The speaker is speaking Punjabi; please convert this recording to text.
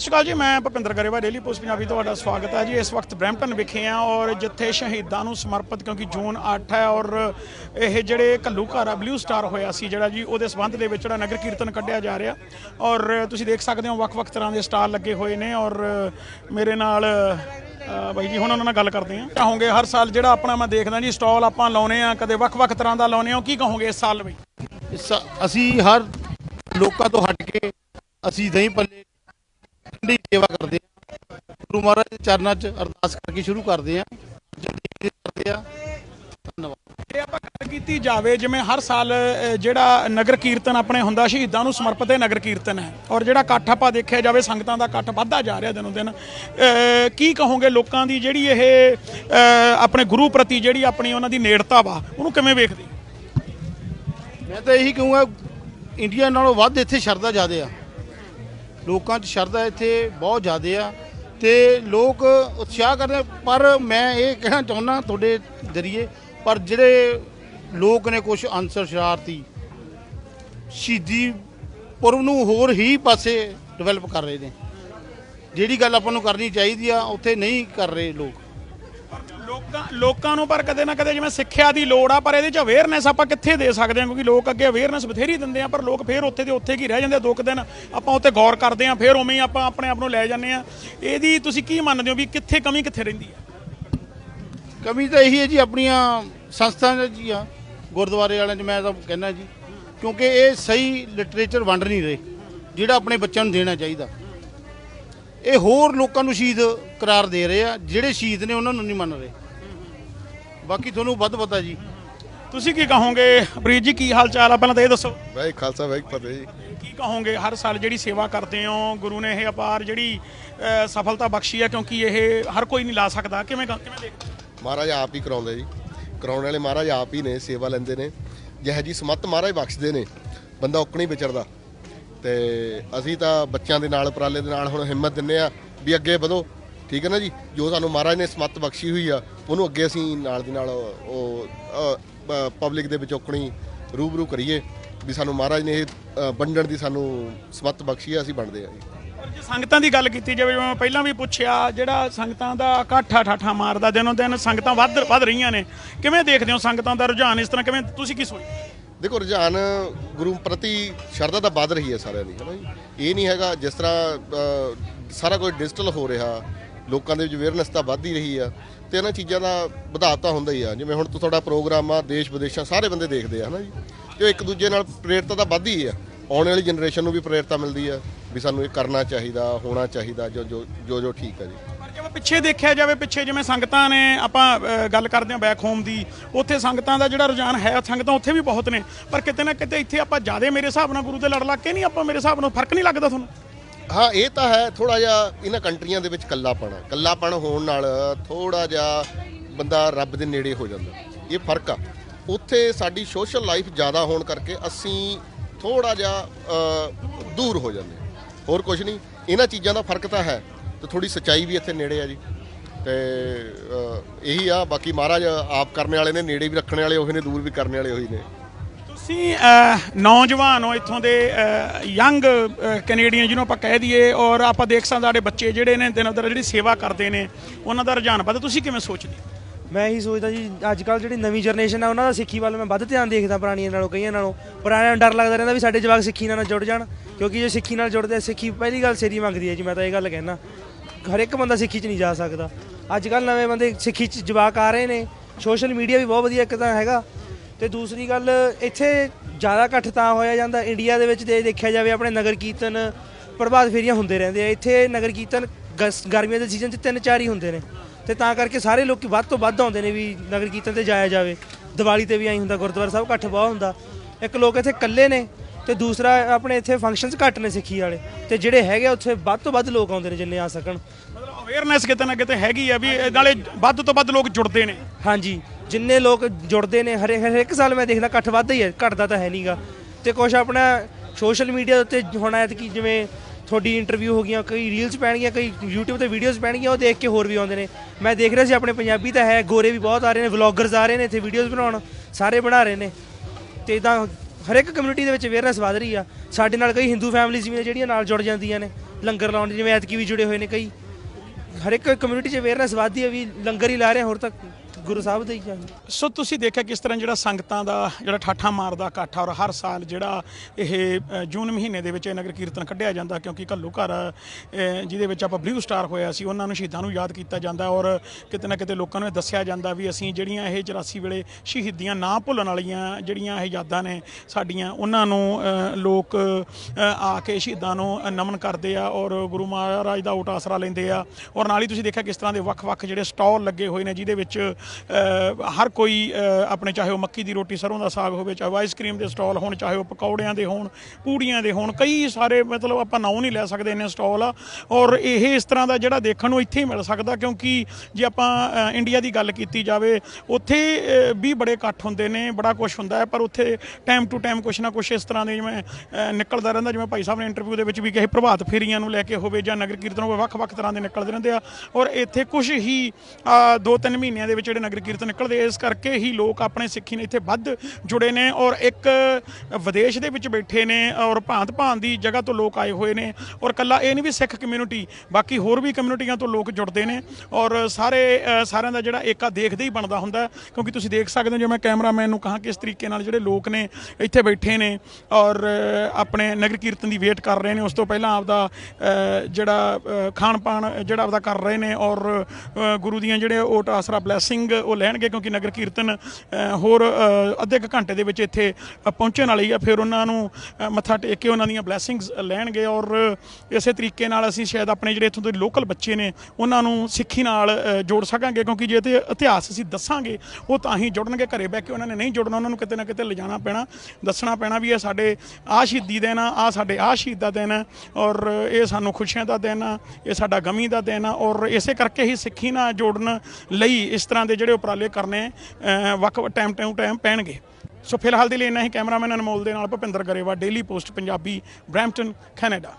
ਸਤਿ ਸ਼੍ਰੀ ਅਕਾਲ ਜੀ, ਮੈਂ ਭਪਿੰਦਰ ਗਰੇਵਾ ਡੇਲੀ ਪੋਸਟ ਪੰਜਾਬੀ ਤੁਹਾਡਾ ਸਵਾਗਤ ਹੈ ਜੀ। ਇਸ ਵਕਤ ਬ੍ਰੈਂਪਟਨ ਵਿਖੇ ਆ ਔਰ ਜਿੱਥੇ ਸ਼ਹੀਦਾਂ ਨੂੰ ਸਮਰਪਿਤ ਕਿਉਂਕਿ ਜੂਨ 8 ਹੈ ਔਰ ਇਹ ਜਿਹੜੇ ਕੱਲੂ ਘਾਰਾ ਬਲੂ ਸਟਾਰ ਹੋਇਆ ਸੀ ਜਿਹੜਾ ਜੀ, ਉਹਦੇ ਸਬੰਧ ਦੇ ਵਿੱਚ ਜਿਹੜਾ ਨਗਰ ਕੀਰਤਨ ਕੱਢਿਆ ਜਾ ਰਿਹਾ। ਔਰ ਤੁਸੀਂ ਦੇਖ ਸਕਦੇ ਹੋ ਵੱਖ-ਵੱਖ ਤਰ੍ਹਾਂ ਦੇ ਸਟਾਲ ਲੱਗੇ ਹੋਏ ਨੇ ਔਰ ਮੇਰੇ ਨਾਲ ਬਾਈ ਜੀ, ਹੁਣ ਉਹਨਾਂ ਨਾਲ ਗੱਲ ਕਰਦੇ ਆ ਕਹੋਗੇ, ਹਰ ਸਾਲ ਜਿਹੜਾ ਆਪਣਾ ਮੈਂ ਦੇਖਦਾ ਜੀ, ਸਟਾਲ ਆਪਾਂ ਲਾਉਨੇ ਆ ਕਦੇ ਵੱਖ-ਵੱਖ ਤਰ੍ਹਾਂ ਦਾ ਲਾਉਨੇ ਆ ਕੀ ਕਹੋਗੇ ਇਸ ਸਾਲ ਵੀ? ਸ- ਅਸੀਂ ਹਰ ਲੋਕਾਂ ਤੋਂ ਹਟ ਕੇ ਅਸੀਂ ਦਹੀਂ ਪੱਲੇ ਠੰਡੀ ਸੇਵਾ ਕਰਦੇ ਹਾਂ ਗੁਰੂ ਮਹਾਰਾਜ ਦੇ ਚਰਨਾਂ 'ਚ ਅਰਦਾਸ ਕਰਕੇ ਸ਼ੁਰੂ ਕਰਦੇ ਹਾਂ। ਜਲਦੀ ਕਰਦੇ ਆ ਧੰਨਵਾਦ ਜੇ ਆਪਾਂ ਗੱਲ ਕੀਤੀ ਜਾਵੇ ਜਿਵੇਂ ਹਰ ਸਾਲ ਜਿਹੜਾ ਨਗਰ ਕੀਰਤਨ ਆਪਣੇ ਹੁੰਦਾ ਸ਼ਹੀਦਾਂ ਨੂੰ ਸਮਰਪਿਤ ਇਹ ਨਗਰ ਕੀਰਤਨ ਹੈ। ਔਰ ਜਿਹੜਾ ਇਕੱਠ ਆਪਾਂ ਦੇਖਿਆ ਜਾਵੇ ਸੰਗਤਾਂ ਦਾ ਇਕੱਠ ਵੱਧਦਾ ਜਾ ਰਿਹਾ ਦਿਨੋਂ ਦਿਨ। ਕੀ ਕਹੋਗੇ ਲੋਕਾਂ ਦੀ ਜਿਹੜੀ ਇਹ ਆਪਣੇ ਗੁਰੂ ਪ੍ਰਤੀ ਜਿਹੜੀ ਆਪਣੀ ਉਹਨਾਂ ਦੀ ਨੇੜਤਾ ਵਾ ਉਹਨੂੰ ਕਿਵੇਂ ਵੇਖਦੇ? ਮੈਂ ਤਾਂ ਇਹੀ ਕਹੂੰਗਾ ਇੰਡੀਆ ਨਾਲੋਂ ਵੱਧ ਇੱਥੇ ਸ਼ਰਧਾ ਜ਼ਿਆਦੇ ਆ। ਲੋਕਾਂ 'ਚ ਸ਼ਰਧਾ ਇੱਥੇ ਬਹੁਤ ਜ਼ਿਆਦੇ ਆ। ਤੇ ਲੋਕ ਉਤਸ਼ਾਹ ਕਰਦੇ ਆ। ਪਰ ਮੈਂ ਇਹ ਕਹਿਣਾ ਚਾਹੁੰਦਾ ਤੁਹਾਡੇ ਜਰੀਏ, ਪਰ ਜਿਹੜੇ ਲੋਕ ਨੇ ਕੁਝ ਅਨਸਰ ਸ਼ਰਾਰਤੀ, ਸ਼ਹੀਦੀ ਪੁਰਬ ਨੂੰ ਹੋਰ ਹੀ ਪਾਸੇ ਡਿਵੈਲਪ ਕਰ ਰਹੇ ਨੇ ਜਿਹੜੀ ਗੱਲ ਆਪਾਂ ਨੂੰ ਕਰਨੀ ਚਾਹੀਦੀ ਆ, ਉੱਥੇ ਨਹੀਂ ਕਰ ਰਹੇ ਲੋਕ ਲੋਕਾਂ ਲੋਕਾਂ ਨੂੰ ਪਰ ਕਦੇ ਨਾ ਕਦੇ ਜਿਵੇਂ ਸਿੱਖਿਆ ਦੀ ਲੋੜ ਆ, ਪਰ ਇਹਦੇ ਚ ਅਵੇਅਰਨੈਸ ਆਪਾਂ ਕਿੱਥੇ ਦੇ ਸਕਦੇ ਹਾਂ? ਕਿਉਂਕਿ ਲੋਕ ਅੱਗੇ ਅਵੇਅਰਨੈਸ ਬਥੇਰੀ ਦਿੰਦੇ ਆ, ਪਰ ਲੋਕ ਫੇਰ ਉੱਥੇ ਦੇ ਉੱਥੇ ਕੀ ਰਹਿ ਜਾਂਦੇ ਆ? ਦੋ ਕੁ ਦਿਨ ਆਪਾਂ ਉੱਥੇ ਗੌਰ ਕਰਦੇ ਆ, ਫੇਰ ਉਵੇਂ ਹੀ ਆਪਾਂ ਆਪਣੇ ਆਪ ਨੂੰ ਲੈ ਜਾਂਦੇ ਆ। ਇਹਦੀ ਤੁਸੀਂ ਕੀ ਮੰਨਦੇ ਹੋ ਵੀ ਕਿੱਥੇ ਕਮੀ ਕਿੱਥੇ ਰਹਿੰਦੀ ਹੈ ਕਮੀ ਤਾਂ ਇਹੀ ਹੈ ਜੀ, ਆਪਣੀਆਂ ਸੰਸਥਾਵਾਂ ਜੀ ਆ, ਗੁਰਦੁਆਰੇ ਵਾਲਿਆਂ 'ਚ ਮੈਂ ਤਾਂ ਕਹਿੰਦਾ ਜੀ। ਕਿਉਂਕਿ ਇਹ ਸਹੀ ਲਿਟਰੇਚਰ ਵੰਡ ਨਹੀਂ ਰਹੇ, ਜਿਹੜਾ ਆਪਣੇ ਬੱਚਿਆਂ ਨੂੰ ਦੇਣਾ ਚਾਹੀਦਾ। ਇਹ ਹੋਰ ਲੋਕਾਂ ਨੂੰ ਸ਼ਹੀਦ ਕਰਾਰ ਦੇ ਰਹੇ ਆ ਜਿਹੜੇ ਸ਼ਹੀਦ ਨੇ ਉਹਨਾਂ ਨੂੰ ਨਹੀਂ ਮੰਨ ਰਹੇ। ਬਾਕੀ ਤੁਹਾਨੂੰ ਵੱਧ ਪਤਾ ਜੀ। ਤੁਸੀਂ ਕੀ ਕਹੋਗੇ? ਪ੍ਰੀਤ ਜੀ ਕੀ ਹਾਲ ਚਾਲ ਆ? ਪਹਿਲਾਂ ਤਾਂ ਇਹ ਦੱਸੋ। ਵਾਹਿ ਖਾਲਸਾ ਵਾਹਿ ਫਤਿਹ ਜੀ। ਕੀ ਕਹੋਗੇ? ਹਰ ਸਾਲ ਜਿਹੜੀ ਸੇਵਾ ਕਰਦੇ ਹੋ ਗੁਰੂ ਨੇ ਇਹ ਅਪਾਰ ਜਿਹੜੀ ਅ, ਸਫਲਤਾ ਬਖਸ਼ੀ ਹੈ ਕਿਉਂਕਿ ਇਹ ਹਰ ਕੋਈ ਨਹੀਂ ਲਾ ਸਕਦਾ। ਕਿਵੇਂ ਕ- ਕਿਵੇਂ ਦੇਖਦੇ ਹੋ? ਮਹਾਰਾਜ ਆਪ ਹੀ ਕਰਾਉਂਦੇ ਜੀ। ਕਰਾਉਣ ਵਾਲੇ ਮਹਾਰਾਜ ਆਪ ਹੀ ਨੇ ਸੇਵਾ ਲੈਂਦੇ ਨੇ। ਜਿਹੋ ਜੀ ਸਮੱਤ ਮਹਾਰਾਜ ਬਖਸ਼ਦੇ ਨੇ ਬੰਦਾ ਉਕਣੀ ਵਿਚਰਦਾ। ਤੇ ਅਸੀਂ ਤਾਂ ਬੱਚਿਆਂ ਦੇ ਨਾਲ ਉਪਰਾਲੇ ਦੇ ਨਾਲ ਹੁਣ ਹਿੰਮਤ ਦਿੰਨੇ ਆ ਵੀ ਅੱਗੇ ਵਧੋ। ਠੀਕ ਹੈ ਨਾ ਜੀ? ਜੋ ਸਾਨੂੰ ਮਹਾਰਾਜ ਨੇ ਸਮੱਤ ਬਖਸ਼ੀ ਹੋਈ ਆ, ਉਹਨੂੰ ਅੱਗੇ ਅਸੀਂ ਨਾਲ ਦੀ ਨਾਲ ਉਹ ਪਬਲਿਕ ਦੇ ਵਿੱਚ ਉਕਣੀ ਰੂਬਰੂ ਕਰੀਏ ਵੀ ਸਾਨੂੰ ਮਹਾਰਾਜ ਨੇ ਇਹ ਵੰਡਣ ਦੀ ਸਾਨੂੰ ਸਮੱਤ ਬਖਸ਼ੀ ਆ, ਅਸੀਂ ਵੰਡਦੇ ਆ ਜੀ। ਜੇ ਸੰਗਤਾਂ ਦੀ ਗੱਲ ਕੀਤੀ ਜਾਵੇ, ਜਿਵੇਂ ਮੈਂ ਪਹਿਲਾਂ ਵੀ ਪੁੱਛਿਆ, ਜਿਹੜਾ ਸੰਗਤਾਂ ਦਾ ਇਕੱਠਾ ਠਾਠਾ ਮਾਰਦਾ ਦਿਨੋਂ ਦਿਨ, ਸੰਗਤਾਂ ਵੱਧ ਵੱਧ ਰਹੀਆਂ ਨੇ। ਕਿਵੇਂ ਦੇਖਦੇ ਹੋ ਸੰਗਤਾਂ ਦਾ ਰੁਝਾਨ ਇਸ ਤਰ੍ਹਾਂ? ਕਿਵੇਂ, ਤੁਸੀਂ ਕੀ ਸੋਚਦੇ ਦੇਖੋ ਰੁਝਾਨ ਗੁਰੂ ਪ੍ਰਤੀ ਸ਼ਰਧਾ ਤਾਂ ਵੱਧ ਰਹੀ ਹੈ ਸਾਰਿਆਂ ਦੀ ਹੈ ਨਾ ਜੀ? ਇਹ ਨਹੀਂ ਹੈਗਾ ਜਿਸ ਤਰ੍ਹਾਂ ਸਾਰਾ ਕੁਝ ਡਿਜੀਟਲ ਹੋ ਰਿਹਾ, ਲੋਕਾਂ ਦੇ ਵਿੱਚ ਅਵੇਅਰਨੈਸ ਤਾਂ ਵੱਧ ਹੀ ਰਹੀ ਆ ਤੇ ਇਹਨਾਂ ਚੀਜ਼ਾਂ ਦਾ ਵਧਾਅ ਤਾਂ ਹੁੰਦਾ ਹੀ ਆ। ਜਿਵੇਂ ਹੁਣ ਤੁਹਾਡਾ ਪ੍ਰੋਗਰਾਮ ਆ, ਦੇਸ਼ ਵਿਦੇਸ਼ਾਂ ਸਾਰੇ ਬੰਦੇ ਦੇਖਦੇ ਆ, ਹਨਾ ਜੀ? ਤੇ ਉਹ ਇੱਕ ਦੂਜੇ ਨਾਲ ਪ੍ਰੇਰਤਾ ਤਾਂ ਵੱਧ ਹੀ ਆ। ਆਉਣ ਵਾਲੀ ਜਨਰੇਸ਼ਨ ਨੂੰ ਵੀ ਪ੍ਰੇਰਤਾ ਮਿਲਦੀ ਆ ਵੀ ਸਾਨੂੰ ਇਹ ਕਰਨਾ ਚਾਹੀਦਾ, ਹੋਣਾ ਚਾਹੀਦਾ, ਜੋ ਜੋ ਜੋ ਜੋ ਠੀਕ ਆ ਜੀ। ਜਿਵੇਂ ਪਿੱਛੇ ਦੇਖਿਆ ਜਾਵੇ ਪਿੱਛੇ ਜਿਵੇਂ ਸੰਗਤਾਂ ਨੇ ਆਪਾਂ ਗੱਲ ਕਰਦੇ ਹਾਂ ਬੈਕ ਹੋਮ ਦੀ ਉੱਥੇ ਸੰਗਤਾਂ ਦਾ ਜਿਹੜਾ ਰੁਝਾਨ ਹੈ ਸੰਗਤਾਂ ਉੱਥੇ ਵੀ ਬਹੁਤ ਨੇ। ਪਰ ਕਿਤੇ ਨਾ ਕਿਤੇ ਇੱਥੇ ਆਪਾਂ ਜ਼ਿਆਦਾ ਮੇਰੇ ਹਿਸਾਬ ਨਾਲ ਗੁਰੂ ਦੇ ਲੜ ਲੱਗ ਕੇ ਨਹੀਂ ਆਪਾਂ ਮੇਰੇ ਹਿਸਾਬ ਨਾਲ ਫ਼ਰਕ ਨਹੀਂ ਲੱਗਦਾ ਤੁਹਾਨੂੰ? ਹਾਂ ਇਹ ਤਾਂ ਹੈ ਥੋੜਾ ਜਿਹਾ ਇਹਨਾਂ ਕੰਟਰੀਆਂ ਦੇ ਵਿੱਚ ਕੱਲਾਪਣ। ਹੈ। ਕੱਲਾਪਣ ਹੋਣ ਨਾਲ ਥੋੜਾ ਜਿਹਾ ਬੰਦਾ ਰੱਬ ਦੇ ਨੇੜੇ ਹੋ ਜਾਂਦਾ। ਇਹ ਫ਼ਰਕ ਆ। ਉੱਥੇ ਸਾਡੀ ਸੋਸ਼ਲ ਲਾਈਫ ਜ਼ਿਆਦਾ ਹੋਣ ਕਰਕੇ ਅਸੀਂ ਥੋੜਾ ਜਿਹਾ ਅ, ਦੂਰ ਹੋ ਜਾਂਦੇ ਹੋਰ ਕੁਝ ਨਹੀਂ। ਇਹਨਾਂ ਚੀਜ਼ਾਂ ਦਾ ਫ਼ਰਕ ਤਾਂ ਹੈ। ਤੇ ਥੋੜੀ ਸਚਾਈ ਵੀ ਇੱਥੇ ਨੇੜੇ ਆ ਜੀ। ਤੇ ਇਹੀ ਆ ਬਾਕੀ ਮਹਾਰਾਜ ਆਪ ਕਰਨੇ ਵਾਲੇ ਨੇ ਨੇੜੇ ਵੀ ਰੱਖਣ ਵਾਲੇ ਉਹੀ ਨੇ ਦੂਰ ਵੀ ਕਰਨੇ ਵਾਲੇ ਉਹੀ ਨੇ। ਤੁਸੀਂ ਨੌਜਵਾਨ ਹੋ ਇੱਥੋਂ ਦੇ ਯੰਗ ਕੈਨੇਡੀਅਨ ਜਿਹਨੂੰ ਆਪਾਂ ਕਹਿ ਦਈਏ ਔਰ ਆਪਾਂ ਦੇਖ ਸਕਦੇ ਸਾਡੇ ਬੱਚੇ ਜਿਹੜੇ ਨੇ ਦਿਨੋਂ ਦਿਨ ਜਿਹੜੀ ਸੇਵਾ ਕਰਦੇ ਨੇ ਉਹਨਾਂ ਦਾ ਰੁਝਾਨ ਵੱਧ। ਤੁਸੀਂ ਕਿਵੇਂ ਸੋਚਦੇ ਹੋ? ਮੈਂ ਇਹੀ ਸੋਚਦਾ ਜੀ ਅੱਜ ਕੱਲ ਜਿਹੜੀ ਨਵੀਂ ਜਨਰੇਸ਼ਨ ਆ ਉਹਨਾਂ ਦਾ ਸਿੱਖੀ ਵੱਲ ਮੈਂ ਵੱਧ ਧਿਆਨ ਦੇਖਦਾ ਪੁਰਾਣੀਆਂ ਨਾਲੋਂ ਕਈਆਂ ਨਾਲੋਂ। ਪੁਰਾਣਿਆਂ ਨੂੰ ਡਰ ਲੱਗਦਾ ਰਹਿੰਦਾ ਵੀ ਸਾਡੇ ਜਵਾਕ ਸਿੱਖੀ ਨਾਲ ਨਾ ਜੁੜ ਜਾਣ ਕਿਉਂਕਿ ਜੇ ਸਿੱਖੀ ਨਾਲ ਜੁੜਦੇ ਆ, ਸਿੱਖੀ ਪਹਿਲੀ ਗੱਲ ਸੇਰੀ ਮੰਗਦੀ ਹੈ ਜੀ ਮੈਂ ਤਾਂ ਇਹ ਗੱਲ ਕਹਿਣਾ ਹਰ ਇੱਕ ਬੰਦਾ ਸਿੱਖੀ 'ਚ ਨਹੀਂ ਜਾ ਸਕਦਾ। ਅੱਜ ਕੱਲ ਨਵੇਂ ਬੰਦੇ ਸਿੱਖੀ 'ਚ ਜਵਾਕ ਆ ਰਹੇ ਨੇ। ਸੋਸ਼ਲ ਮੀਡੀਆ ਵੀ ਬਹੁਤ ਵਧੀਆ ਇੱਕ ਤਾਂ ਹੈਗਾ। ਤੇ ਦੂਸਰੀ ਗੱਲ, ਇੱਥੇ ਜ਼ਿਆਦਾ ਇਕੱਠ ਤਾਂ ਹੋਇਆ ਜਾਂਦਾ। ਇੰਡੀਆ ਦੇ ਵਿੱਚ ਜੇ ਦੇਖਿਆ ਜਾਵੇ ਆਪਣੇ ਨਗਰ ਕੀਰਤਨ ਪ੍ਰਭਾਤ ਫੇਰੀਆਂ ਹੁੰਦੇ ਰਹਿੰਦੇ ਆ। ਇੱਥੇ ਨਗਰ ਕੀਰਤਨ ਗਰਮੀਆਂ ਦੇ ਸੀਜ਼ਨ 'ਚ ਤਿੰਨ ਚਾਰ ਹੀ ਹੁੰਦੇ ਨੇ। ਤੇ ਤਾਂ ਕਰਕੇ ਸਾਰੇ ਲੋਕੀ ਵੱਧ ਤੋਂ ਵੱਧ ਆਉਂਦੇ ਨੇ ਵੀ ਨਗਰ ਕੀਰਤਨ ਤੇ ਜਾਇਆ ਜਾਵੇ। ਦੀਵਾਲੀ ਤੇ ਵੀ ਆਈ ਹੁੰਦਾ, ਗੁਰਦੁਆਰਾ ਸਾਹਿਬ ਇਕੱਠ ਬਹੁਤ ਹੁੰਦਾ। ਇੱਕ ਲੋਕ ਇੱਥੇ ਇਕੱਲੇ ਨੇ। ਤੇ ਦੂਸਰਾ ਆਪਣੇ ਇੱਥੇ ਫੰਕਸ਼ਨਸ ਘੱਟ ਨੇ ਸਿੱਖੀ ਵਾਲੇ। ਤੇ ਜਿਹੜੇ ਹੈਗੇ ਆ ਉੱਥੇ ਵੱਧ ਤੋਂ ਵੱਧ ਲੋਕ ਆਉਂਦੇ ਨੇ ਜਿੰਨੇ ਆ ਸਕਣ। ਮਤਲਬ ਅਵੇਅਰਨੈਸ ਕਿਤੇ ਨਾ ਕਿਤੇ ਹੈਗੀ ਆ ਵੀ ਨਾਲੇ ਵੱਧ ਤੋਂ ਵੱਧ ਲੋਕ ਜੁੜਦੇ ਨੇ। ਹਾਂਜੀ ਜਿੰਨੇ ਲੋਕ ਜੁੜਦੇ ਨੇ ਹਰੇ ਹਰੇਕ ਸਾਲ ਮੈਂ ਦੇਖਦਾ ਇਕੱਠ ਵੱਧਦਾ ਹੀ ਹੈ ਘਟਦਾ ਤਾਂ ਹੈ ਨਹੀਂਗਾ ਤੇ ਕੁਝ ਆਪਣਾ ਸੋਸ਼ਲ ਮੀਡੀਆ ਉੱਤੇ ਹੁਣ ਐਤਕੀ ਜਿਵੇਂ ਤੁਹਾਡੀ ਇੰਟਰਵਿਊ ਹੋ ਗਈਆਂ ਕਈ ਰੀਲਸ ਪੈਣਗੀਆਂ ਕਈ YouTube ਤੇ ਵੀਡੀਓਜ਼ ਪੈਣਗੀਆਂ ਉਹ ਦੇਖ ਕੇ ਹੋਰ ਵੀ ਆਉਂਦੇ ਨੇ। ਮੈਂ ਦੇਖ ਰਿਹਾ ਸੀ ਆਪਣੇ ਪੰਜਾਬੀ ਤਾਂ ਹੈ ਗੋਰੇ ਵੀ ਬਹੁਤ ਆ ਰਹੇ ਨੇ ਵਲੌਗਰਸ ਆ ਰਹੇ ਨੇ ਇੱਥੇ ਵੀਡੀਓਜ਼ ਬਣਾਉਣ ਸਾਰੇ ਬਣਾ ਰਹੇ ਨੇ। ਤੇ ਇਦਾਂ ਹਰ ਇੱਕ ਕਮਿਊਨਿਟੀ ਦੇ ਵਿੱਚ ਅਵੇਅਰਨੈਸ ਵਧ ਰਹੀ ਆ। ਸਾਡੇ ਨਾਲ ਕਈ ਹਿੰਦੂ ਫੈਮਿਲੀਜ਼ ਵੀ ਨੇ ਜਿਹੜੀਆਂ ਨਾਲ ਜੁੜ ਜਾਂਦੀਆਂ ਨੇ। ਲੰਗਰ ਲਾਉਣ ਜਿਵੇਂ ਐਤਕੀ ਵੀ ਜੁੜੇ ਹੋਏ ਨੇ ਕਈ। ਹਰ ਇੱਕ ਕਮਿਊਨਿਟੀ 'ਚ ਅਵੇਅਰਨੈਸ ਵੱਧਦੀ ਹੈ ਵੀ ਲੰਗਰ ਹੀ ਲਾ ਰਹੇ ਆ, ਹੋਰ ਤਾਂ ਗੁਰੂ ਸਾਹਿਬ ਦੇ ਹੀ ਚਾਹੀਦਾ ਸੋ ਤੁਸੀਂ ਦੇਖਿਆ ਕਿਸ ਤਰ੍ਹਾਂ ਜਿਹੜਾ ਸੰਗਤਾਂ ਦਾ ਜਿਹੜਾ ਠਾਠਾ ਮਾਰਦਾ ਇਕੱਠ ਆ ਔਰ ਹਰ ਸਾਲ ਜਿਹੜਾ ਇਹ ਜੂਨ ਮਹੀਨੇ ਦੇ ਵਿੱਚ ਇਹ ਨਗਰ ਕੀਰਤਨ ਕੱਢਿਆ ਜਾਂਦਾ ਕਿਉਂਕਿ ਘੱਲੂ ਘਰ ਜਿਹਦੇ ਵਿੱਚ ਆਪਾਂ ਬਲੂ ਸਟਾਰ ਹੋਇਆ ਸੀ, ਉਹਨਾਂ ਨੂੰ ਸ਼ਹੀਦਾਂ ਨੂੰ ਯਾਦ ਕੀਤਾ ਜਾਂਦਾ ਔਰ ਕਿਤੇ ਨਾ ਕਿਤੇ ਲੋਕਾਂ ਨੂੰ ਇਹ ਦੱਸਿਆ ਜਾਂਦਾ ਵੀ ਅਸੀਂ ਜਿਹੜੀਆਂ ਇਹ 84 ਵੇਲੇ ਸ਼ਹੀਦੀਆਂ ਨਾ ਭੁੱਲਣ ਵਾਲੀਆਂ ਜਿਹੜੀਆਂ ਇਹ ਯਾਦਾਂ ਨੇ ਸਾਡੀਆਂ, ਉਹਨਾਂ ਨੂੰ ਲੋਕ ਆ ਕੇ ਸ਼ਹੀਦਾਂ ਨੂੰ ਨਮਨ ਕਰਦੇ ਆ ਔਰ ਗੁਰੂ ਮਹਾਰਾਜ ਦਾ ਓਟ ਆਸਰਾ ਲੈਂਦੇ ਆ। ਔਰ ਨਾਲ ਹੀ ਤੁਸੀਂ ਦੇਖਿਆ ਕਿਸ ਤਰ੍ਹਾਂ ਦੇ ਵੱਖ-ਵੱਖ ਜਿਹੜੇ ਸਟਾਲ ਲੱਗੇ ਹੋਏ ਨੇ ਜਿਹਦੇ ਵਿੱਚ ਹਰ ਕੋਈ ਆਪਣੇ ਚਾਹੇ ਉਹ ਮੱਕੀ ਦੀ ਰੋਟੀ ਸਰੋਂ ਦਾ ਸਾਗ ਹੋਵੇ ਚਾਹੇ ਉਹ ਆਈਸਕ੍ਰੀਮ ਦੇ ਸਟਾਲ ਹੋਣ ਚਾਹੇ ਉਹ ਪਕੌੜਿਆਂ ਦੇ ਹੋਣ ਪੂੜੀਆਂ ਦੇ ਹੋਣ ਕਈ ਸਾਰੇ ਮਤਲਬ ਆਪਾਂ ਨਾਉ ਨਹੀਂ ਲੈ ਸਕਦੇ ਇੰਨੇ ਸਟਾਲ ਆ। ਔਰ ਇਹ ਇਸ ਤਰ੍ਹਾਂ ਦਾ ਜਿਹੜਾ ਦੇਖਣ ਨੂੰ ਇੱਥੇ ਹੀ ਮਿਲ ਸਕਦਾ ਕਿਉਂਕਿ ਜੇ ਆਪਾਂ ਇੰਡੀਆ ਦੀ ਗੱਲ ਕੀਤੀ ਜਾਵੇ ਉੱਥੇ ਵੀ ਬੜੇ ਇਕੱਠ ਹੁੰਦੇ ਨੇ ਬੜਾ ਕੁਝ ਹੁੰਦਾ ਹੈ ਪਰ ਉੱਥੇ ਟਾਈਮ ਟੂ ਟਾਈਮ ਕੁਛ ਨਾ ਕੁਛ ਇਸ ਤਰ੍ਹਾਂ ਦੇ ਜਿਵੇਂ ਨਿਕਲਦਾ ਰਹਿੰਦਾ ਜਿਵੇਂ ਭਾਈ ਸਾਹਿਬ ਨੇ ਇੰਟਰਵਿਊ ਦੇ ਵਿੱਚ ਵੀ ਕਹੇ ਪ੍ਰਭਾਤ ਫੇਰੀਆਂ ਨੂੰ ਲੈ ਕੇ ਹੋਵੇ ਜਾਂ ਨਗਰ ਕੀਰਤਨ ਹੋਵੇ ਵੱਖ-ਵੱਖ ਤਰ੍ਹਾਂ ਦੇ ਨਿਕਲਦੇ ਰਹਿੰਦੇ ਆ। ਔਰ ਇੱਥੇ ਕੁਝ ਹੀ ਅ, ਦੋ ਤਿੰਨ ਮਹੀਨਿਆਂ ਦੇ ਵਿੱਚ ਜਿਹੜੇ ਨਗਰ ਕੀਰਤਨ ਨਿਕਲਦੇ, ਇਸ ਕਰਕੇ ਹੀ ਲੋਕ ਆਪਣੇ ਸਿੱਖੀ ਨੇ ਇੱਥੇ ਵੱਧ ਜੁੜੇ ਨੇ ਔਰ ਇੱਕ ਵਿਦੇਸ਼ ਦੇ ਵਿੱਚ ਬੈਠੇ ਨੇ ਔਰ ਭਾਂਤ ਭਾਂਤ ਦੀ ਜਗ੍ਹਾ ਤੋਂ ਲੋਕ ਆਏ ਹੋਏ ਨੇ ਔਰ ਕੱਲਾ ਇਹ ਨਹੀਂ ਵੀ ਸਿੱਖ ਕਮਿਊਨਿਟੀ ਬਾਕੀ ਹੋਰ ਵੀ ਕਮਿਊਨਿਟੀਆਂ ਤੋਂ ਲੋਕ ਜੁੜਦੇ ਨੇ ਔਰ ਸਾਰੇ ਸਾਰਿਆਂ ਦਾ ਜਿਹੜਾ ਏਕਾ ਦੇਖਦੇ ਹੀ ਬਣਦਾ ਹੁੰਦਾ, ਕਿਉਂਕਿ ਤੁਸੀਂ ਦੇਖ ਸਕਦੇ ਹੋ ਜੇ ਮੈਂ ਕੈਮਰਾਮੈਨ ਨੂੰ ਕਹਾਂ ਕਿਸ ਤਰੀਕੇ ਨਾਲ ਜਿਹੜੇ ਲੋਕ ਨੇ ਇੱਥੇ ਬੈਠੇ ਨੇ ਔਰ ਆਪਣੇ ਨਗਰ ਕੀਰਤਨ ਦੀ ਵੇਟ ਕਰ ਰਹੇ ਨੇ, ਉਸ ਤੋਂ ਪਹਿਲਾਂ ਆਪਦਾ ਜਿਹੜਾ ਖਾਣ ਪਾਣ ਜਿਹੜਾ ਆਪਦਾ ਕਰ ਰਹੇ ਨੇ ਔਰ ਗੁਰੂ ਦੀਆਂ ਜਿਹੜੇ ਓਟ ਆਸਰਾ ਬਲੇਸਿੰਗ ਉਹ ਲੈਣਗੇ ਕਿਉਂਕਿ ਨਗਰ ਕੀਰਤਨ ਹੋਰ ਅੱਧੇ ਕੁ ਘੰਟੇ ਦੇ ਵਿੱਚ ਇੱਥੇ ਪਹੁੰਚਣ ਵਾਲੀ ਆ। ਫਿਰ ਉਹਨਾਂ ਨੂੰ ਮੱਥਾ ਟੇਕ ਕੇ ਉਹਨਾਂ ਦੀਆਂ ਬਲੇਸਿੰਗਸ ਲੈਣਗੇ ਔਰ ਇਸੇ ਤਰੀਕੇ ਨਾਲ ਅਸੀਂ ਸ਼ਾਇਦ ਆਪਣੇ ਜਿਹੜੇ ਇੱਥੋਂ ਦੇ ਲੋਕਲ ਬੱਚੇ ਨੇ, ਉਹਨਾਂ ਨੂੰ ਸਿੱਖੀ ਨਾਲ ਜੋੜ ਸਕਾਂਗੇ ਕਿਉਂਕਿ ਜੇ ਤੇ ਇਤਿਹਾਸ ਅਸੀਂ ਦੱਸਾਂਗੇ, ਉਹ ਤਾਂ ਹੀ ਜੁੜਨਗੇ। ਘਰੇ ਬਹਿ ਕੇ ਉਹਨਾਂ ਨੇ ਨਹੀਂ ਜੁੜਨਾ, ਉਹਨਾਂ ਨੂੰ ਕਿਤੇ ਨਾ ਕਿਤੇ ਲਿਜਾਣਾ ਪੈਣਾ, ਦੱਸਣਾ ਪੈਣਾ ਵੀ ਇਹ ਸਾਡੇ ਆਹ ਸ਼ਹੀਦੀ ਦਿਨ ਆ, ਆਹ ਸਾਡੇ ਆਹ ਸ਼ਹੀਦ ਦਾ ਦਿਨ ਹੈ ਔਰ ਇਹ ਸਾਨੂੰ ਖੁਸ਼ੀਆਂ ਦਾ ਦਿਨ ਆ, ਇਹ ਸਾਡਾ ਗਮੀ ਦਾ ਦਿਨ ਆ ਔਰ ਇਸੇ ਕਰਕੇ ਹੀ ਸਿੱਖੀ ਨਾਲ ਜੋੜਨ ਲਈ ਇਸ ਤਰ੍ਹਾਂ ਦੇ ਜਿਹੜੇ ਉਪਰਾਲੇ ਕਰਨੇ ਅ, ਵੱਖ ਟਾਈਮ ਟਾਈਮ ਟਾਈਮ ਪੈਣਗੇ। ਸੋ ਫਿਲਹਾਲ ਦੇ ਲਈ ਇੰਨਾ ਹੀ। ਕੈਮਰਾਮੈਨ ਅਨਮੋਲ ਦੇ ਨਾਲ Bhupinder Grewal Daily Post Punjabi Brampton Canada